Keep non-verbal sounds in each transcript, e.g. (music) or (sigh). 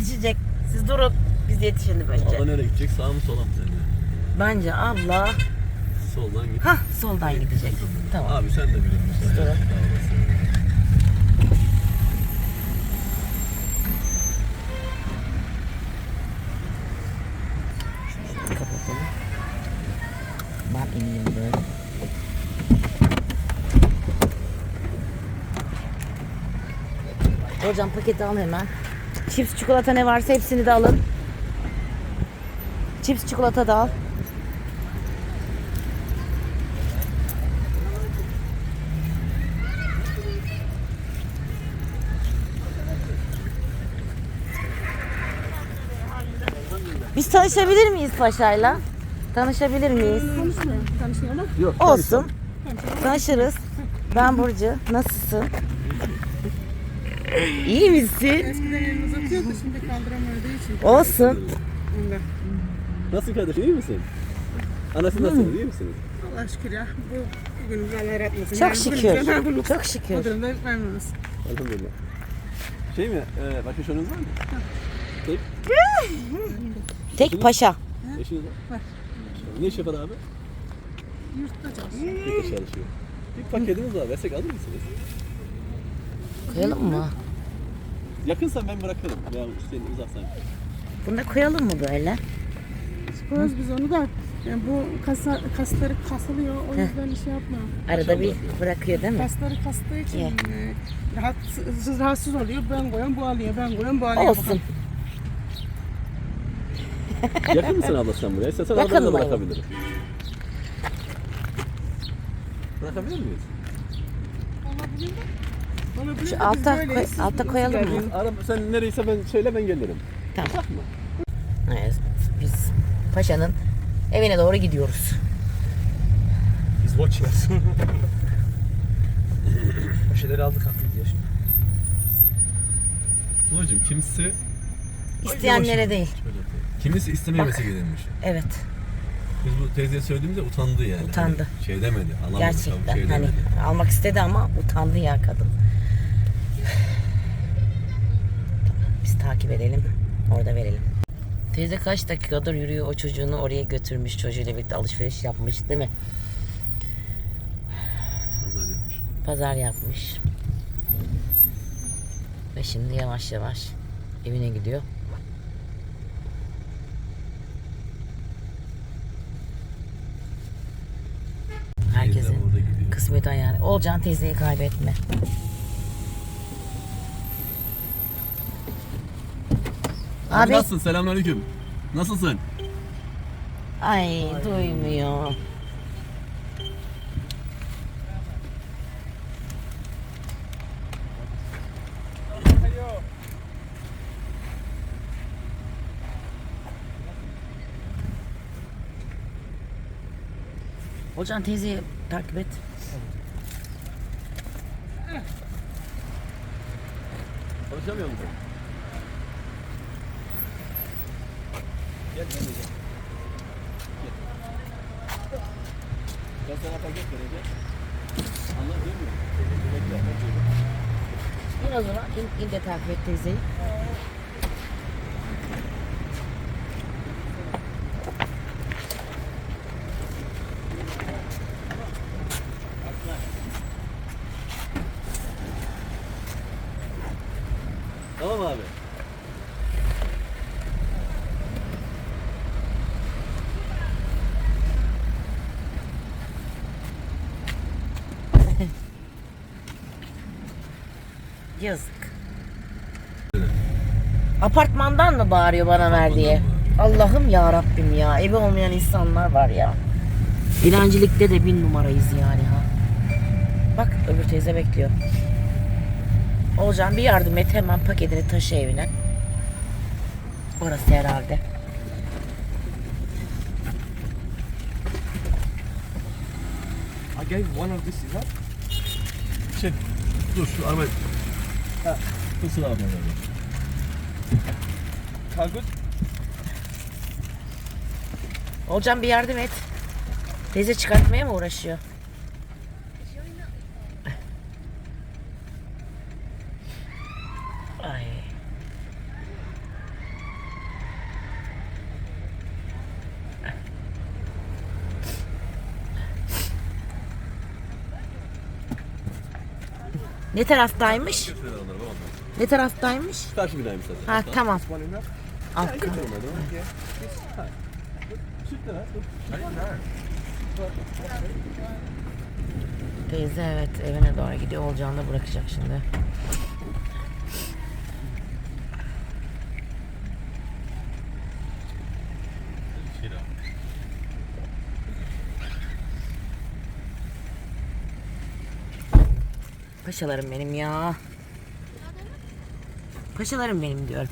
yetişecek. Siz durun. Biz yetişelim Abla önce. nereye gidecek? Sağ mı sola mı sence? Bence abla Soldan git. Hah soldan gidecek. Tamam. Abi sen de biliyorsun. Dur. Kapatalım. Ben ineyim böyle. Hocam paketi al hemen. Chips çikolata ne varsa hepsini de alın. Chips çikolata da al. Biz tanışabilir miyiz Paşa'yla? Tanışabilir miyiz? Tanışmayalım. Yok. Olsun. Tanışırız. Ben Burcu. Nasılsın? İyi misin? Eskiden elini uzatıyordu şimdi kaldıramadığı için. Olsun. Nasıl kardeşim iyi misin? Anası nasıl iyi misiniz? Allah şükür ya. Bu bugün Allah yaratmasın. Çok Yani şükür. Çok şükür. Bu durumda memnunuz. Elhamdülillah. Şey mi? E, bakışınız var mı? Tek Tek paşa. eşiniz var. Var. Ne iş yapar abi? Yurtta çalışıyor. Bir çalışıyor. Bir paketiniz var. Versek alır mısınız? Koyalım mı? Yakınsan ben bırakırım. Ya Hüseyin uzaksan. Bunu da koyalım mı böyle? Koyarız biz onu da. Yani bu kasa, kasları kasılıyor. O yüzden şey yapma. Arada bir bırakıyor değil mi? Kasları kastığı için e, rahatsız, rahatsız oluyor. Ben koyuyorum bu alıyor. Ben koyuyorum bu alıyor. Olsun. (laughs) Yakın mısın abla sen buraya? İstersen Yakınım abi. bırakabilirim. Bırakabilir miyiz? Şu alta koy- alta koyalım mı? Araba, sen nereyse ben söyle ben gelirim. Tamam. Uzak mı? Evet, biz paşanın evine doğru gidiyoruz. Biz watchers. o şeyleri aldık attık diye şimdi. Babacım kimisi İsteyenlere değil. Kimisi istememesi gelinmiş. Evet. Biz bu teyzeye söylediğimizde utandı yani. Utandı. Hani şey demedi. Alamadı. Gerçekten. Şey hani demedi. almak istedi ama utandı ya kadın. Takip edelim. Orada verelim. Teyze kaç dakikadır yürüyor o çocuğunu oraya götürmüş. Çocuğuyla birlikte alışveriş yapmış değil mi? Pazar yapmış. Pazar yapmış. Ve şimdi yavaş yavaş evine gidiyor. Herkesin kısmet ayağını. Olcan teyzeyi kaybetme. Abi Abi nasılsın? Selamünaleyküm. Nasılsın? ay duymuyor. Olcan teyzeyi takip et. Konuşamıyor musun? Gel gel gel. Gel. Ben sana paket vereceğim. O zaman. İn, in de takip et teyzeyi. Tamam abi. Yazık. Apartmandan mı bağırıyor bana ver diye? Allah'ım ya Rabbim ya. Evi olmayan insanlar var ya. Dilencilikte de bin numarayız yani ha. Bak öbür teyze bekliyor. Olcan bir yardım et hemen paketini taşı evine. Orası herhalde. I gave one of this, is that? Şey, dur şu arabayı. Ha, kusura bakma. abi. Good? Olcan bir yardım et. Teyze çıkartmaya mı uğraşıyor? Ay. Ne taraftaymış? Ne taraftaymış? Karşı binaymış zaten. Ha tamam. Lan. Teyze evet evine doğru gidiyor. Olacağını da bırakacak şimdi. Paşalarım benim ya. Paşalarım benim diyorum.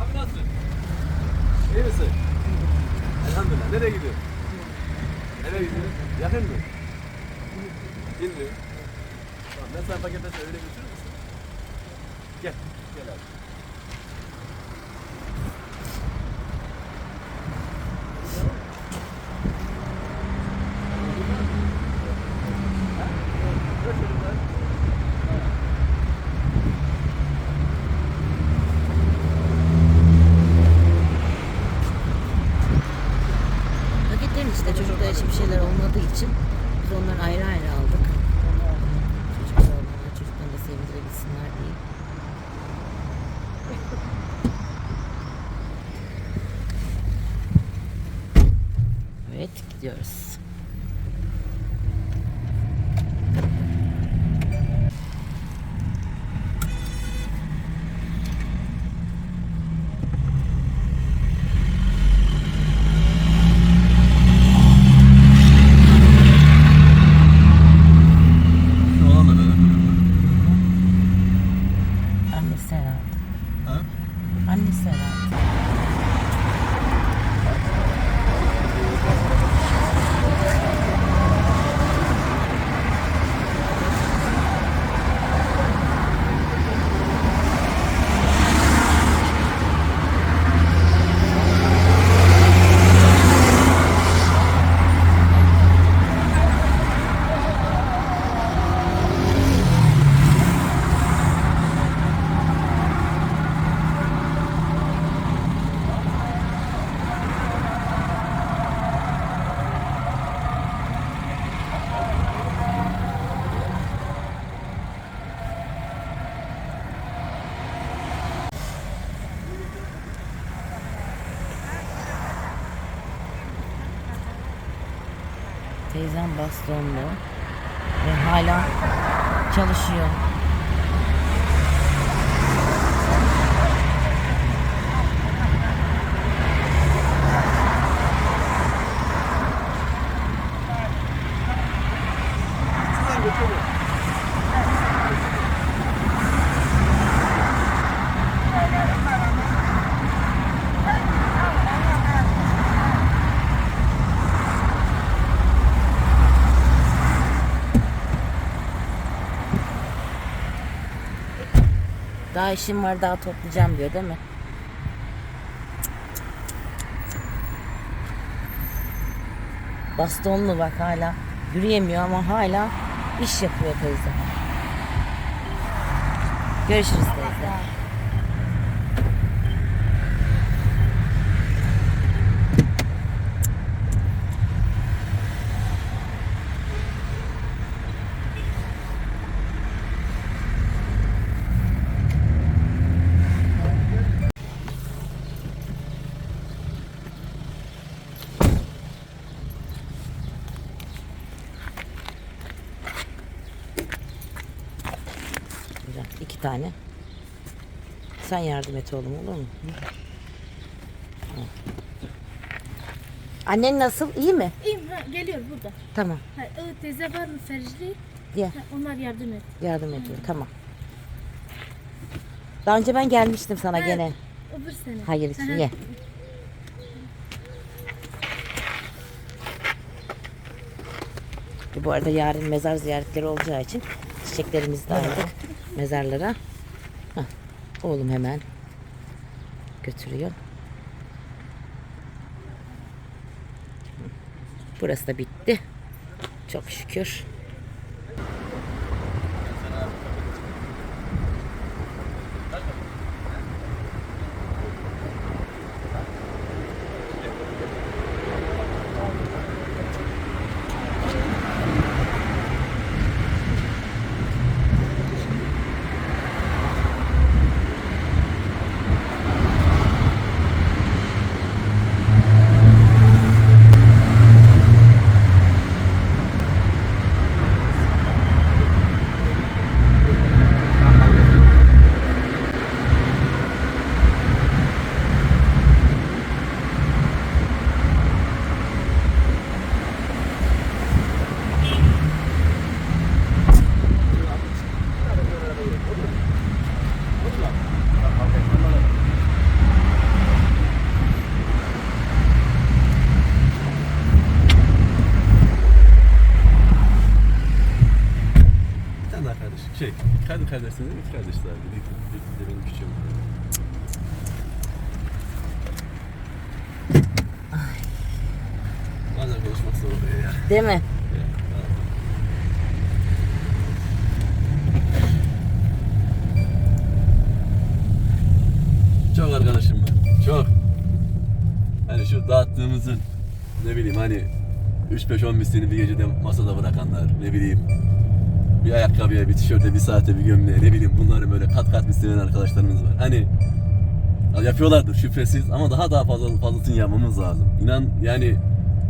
Abi nasılsın? İyi misin? Elhamdülillah. Nereye gidiyorsun? Nereye gidiyorsun? Yakın mı? Bilmiyorum. Tamam ben sana paketlerse öyle götürür müsün? Gel. Gel abi. Paketlerin içinde çocuklar için bir şeyler olmadığı için biz onları ayrı ayrı aldık. Çocuklar olmadan çocuklarını da sevindirebilsinler diye. Evet gidiyoruz. said Teyzem bastonlu ve hala çalışıyor. Şuradan götürüyor. Daha işim var daha toplayacağım diyor değil mi? Bastonlu bak hala. Yürüyemiyor ama hala iş yapıyor teyze. Görüşürüz teyze. Tane. Sen yardım et oğlum olur mu? Annen nasıl? İyi mi? İyiyim ha, geliyor burada. Tamam. Ha, o teyze var mı Fericli? Ha, onlar yardım et. Yardım ediyor. Tamam. Daha önce ben gelmiştim sana Evet. gene. Öbür sene. Hayır için ye. Bu arada yarın mezar ziyaretleri olacağı için çiçeklerimizi de aldık mezarlara. Hah, oğlum hemen götürüyor. Burası da bitti. Çok şükür. Bir tane daha kardeş. Şey, kendi kardeşsiniz mi? İki kardeşler. Bir, bir, de benim küçüğüm. Bazen konuşmak zor oluyor ya. Değil mi? Çok arkadaşım var. Çok. Hani şu dağıttığımızın ne bileyim hani 3-5-10 mislini bir gecede masada bırakanlar ne bileyim bir ayakkabıya, bir tişörte, bir saate, bir gömleğe ne bileyim bunları böyle kat kat misleyen arkadaşlarımız var. Hani yapıyorlardır şüphesiz ama daha daha fazla fazlasını yapmamız lazım. İnan yani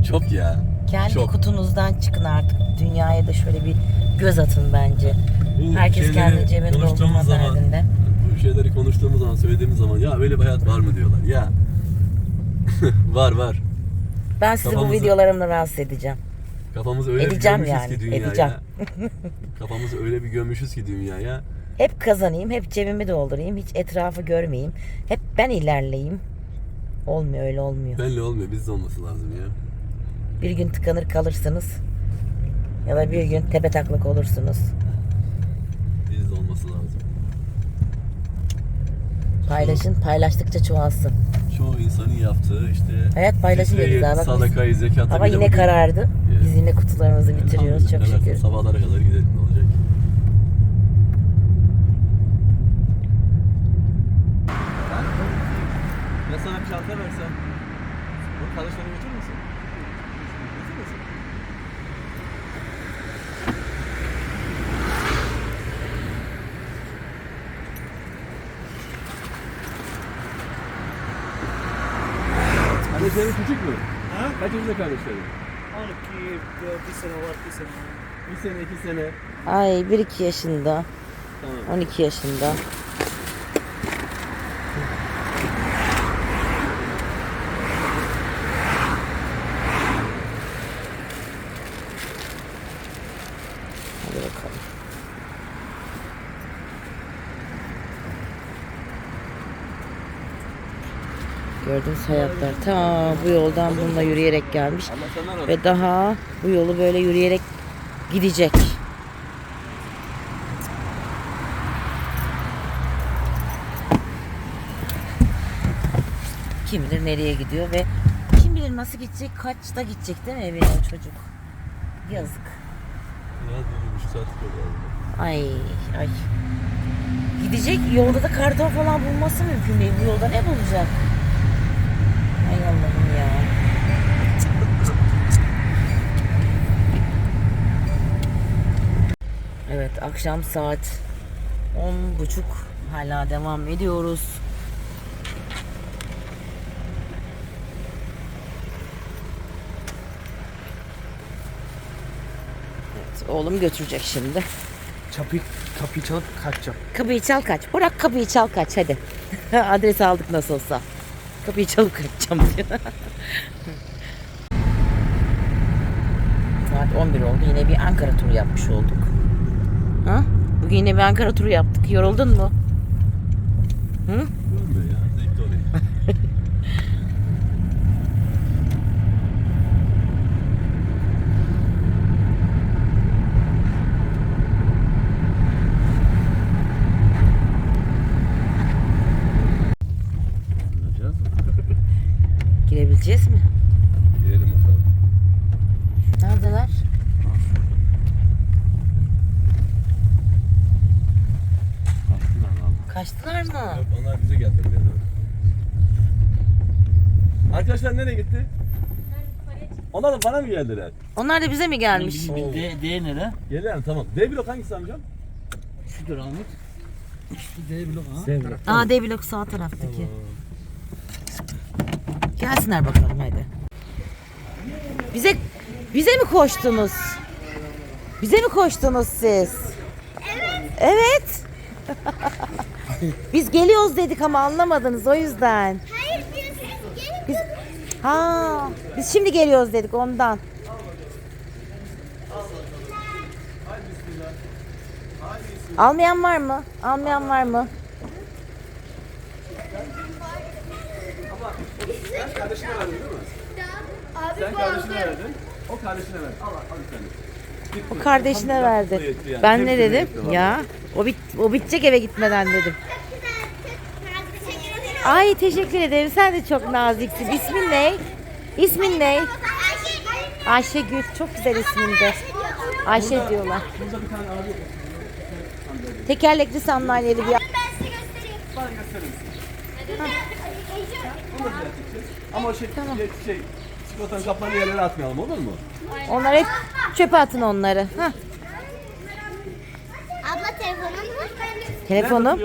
çok ya. Kendi Çok. kutunuzdan çıkın artık. Dünyaya da şöyle bir göz atın bence. Bu Herkes kendi konuştuğumuz zaman, derdinde. Bu şeyleri konuştuğumuz zaman, söylediğimiz zaman ya böyle bir hayat var mı diyorlar. Ya (laughs) var var. Ben sizi bu Kafamızı- videolarımla rahatsız edeceğim. Kafamızı öyle Edeceğim bir yani, ki dünyaya. edeceğim. (laughs) Kafamızı öyle bir gömmüşüz ki dünyaya. Hep kazanayım, hep cebimi doldurayım, hiç etrafı görmeyeyim. Hep ben ilerleyeyim. Olmuyor öyle olmuyor. Benle olmuyor, bizde olması lazım ya. Bir gün tıkanır kalırsınız. Ya da bir gün tepe taklak olursunuz. Bizde olması lazım. Paylaşın, paylaştıkça çoğalsın. Çoğu insanın yaptığı işte Hayat paylaşım fitreyi, dedi zaten. sadakayı, zekatı Hava bile yine bugün- karardı. Evet. Biz yine kutularımızı bitiriyoruz çok Elhamdülillah, şükür. evet, Sabahlara kadar gidelim ne olacak? Kardeşlerin küçük mü? Ha? Kaç yaşında kardeşlerin? 12 bir sene var, bir sene. Bir sene, iki sene. Ay 1-2 yaşında, Tamam. 12 yaşında. Hadi bakalım. Gördüğünüz hayatlar ta bu yoldan bununla yürüyerek gelmiş ve daha bu yolu böyle yürüyerek gidecek. Kim bilir nereye gidiyor ve kim bilir nasıl gidecek, kaçta gidecek değil mi evine o çocuk? Yazık. Ya bir var. Ay ay. Gidecek yolda da karton falan bulması mümkün değil. Bu yolda ne bulacak? Ay Allah'ım ya. Evet akşam saat on buçuk hala devam ediyoruz. Evet, oğlum götürecek şimdi. Kapıyı, kapıyı çalıp kaçacağım. Kapıyı çal kaç. Bırak kapıyı çal kaç hadi. (laughs) Adres aldık nasıl olsa. Kapıyı çalıp kaçacağım diyor. (laughs) Saat 11 oldu. Yine bir Ankara turu yapmış olduk. Ha? Bugün yine bir Ankara turu yaptık. Yoruldun mu? Hı? Görmüyor ya. Zevkli oluyor. Yapacağız mı? Girebileceğiz mi? Girelim bakalım. Neredeler? Kalktılar valla. Kaçtılar mı? Yok, Onlar bize geldi buraya doğru. Arkadaşlar nereye gitti? Onlar da bana mı geldiler? Onlar da bize mi gelmiş? D, D nere? Mi? Tamam. D blok hangisi amcam? Şudur Ahmet. Şu D blok ha. Aa D blok sağ taraftaki. Gelsinler bakalım hadi. Bize bize mi koştunuz? Bize mi koştunuz siz? Evet. Evet. Biz geliyoruz dedik ama anlamadınız o yüzden. Hayır biz. Biz ha biz şimdi geliyoruz dedik ondan. Almayan var mı? Almayan var mı? Sen kardeşine verdin değil mi? Abi Sen bu kardeşine aldı. verdin. O kardeşine verdi. Al al bir tane. O kardeşine verdi. Ben ne dedim? Ya o bit o bitecek eve gitmeden dedim. Çok güzel. Çok teşekkür ederim. Ay teşekkür ederim. Sen de çok naziksin. İsmin ne? İsmin ne? Ayşe. Ayşegül. Çok güzel isminde. Ayşe diyorlar. Burada bir tane abi yok. Tekerlekli sandalyeli bir Ben size göstereyim. Bana gösterir misin? Ece. Bunu da düzelteceğiz. Ama şey, şey, şey çikolatanın kaplarını yerlere atmayalım olur mu? Onlar hep çöpe atın onları. Hah. Abla telefonun mu? Telefonum.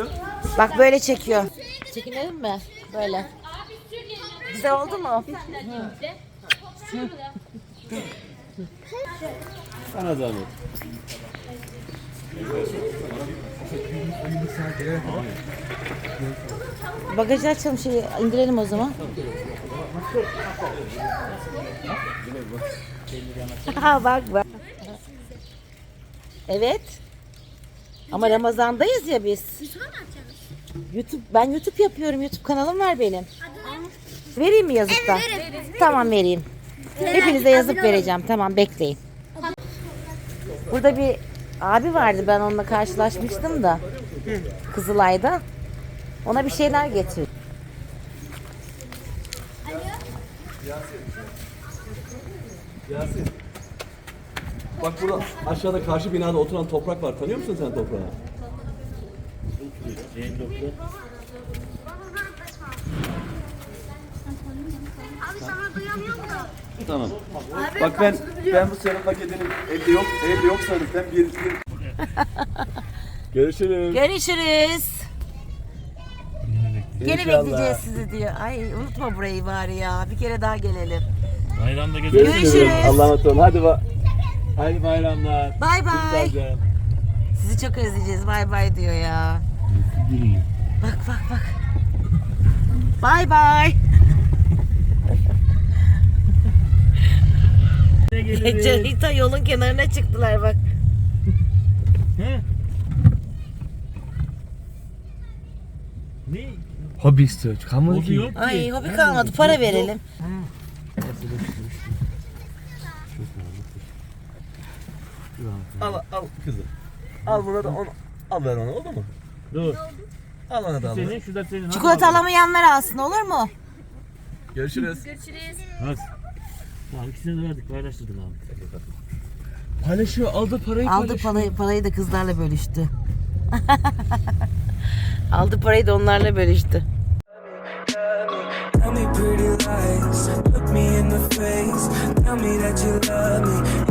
Bak böyle çekiyor. Çekinelim mi? Böyle. Güzel oldu mu? Sana zahmet. Bagajı açalım şeyi indirelim o zaman. Ha bak bak. Evet. Ama Ramazan'dayız ya biz. YouTube ben YouTube yapıyorum. YouTube kanalım var benim. Vereyim mi yazıp da? Tamam vereyim. Hepinize yazıp vereceğim. Tamam bekleyin. Burada bir abi vardı. Ben onunla karşılaşmıştım da. Kızılay'da. Ona bir şeyler getir. Yasin. Bak burada aşağıda karşı binada oturan toprak var. Tanıyor musun sen toprağı? Abi sana? Tamam. Bak ben ben bu senin paketinin evde yok evde yok sanırım. Bir, bir... Görüşürüz. Görüşürüz. Gene İnşallah. bekleyeceğiz sizi diyor. Ay unutma burayı bari ya. Bir kere daha gelelim. Bayramda gezelim. Görüşürüz. Allah'a emanet olun. Hadi ba Haydi bayramlar. Bay bay. Sizi çok özleyeceğiz. Bay bay diyor ya. Bak bak bak. Bay bay. Canita yolun kenarına çıktılar bak. Ne? Hobi istiyor. Kalmadı ki. Yok. Ay hobi kalmadı. Para verelim. Al al kızım. Al bunu da onu. Al ver onu oldu mu? Dur. Al onu da. Senin şurada senin. Çikolata alamayanlar alsın olur mu? Görüşürüz. Hadi. Tamam ikisini de verdik paylaştırdık abi. Paylaşıyor aldı parayı Aldı parayı, parayı da kızlarla bölüştü. (laughs) Aldı parayı da onlarla bölüştü. Tell me pretty lies, look me in the face. Tell me that you love me,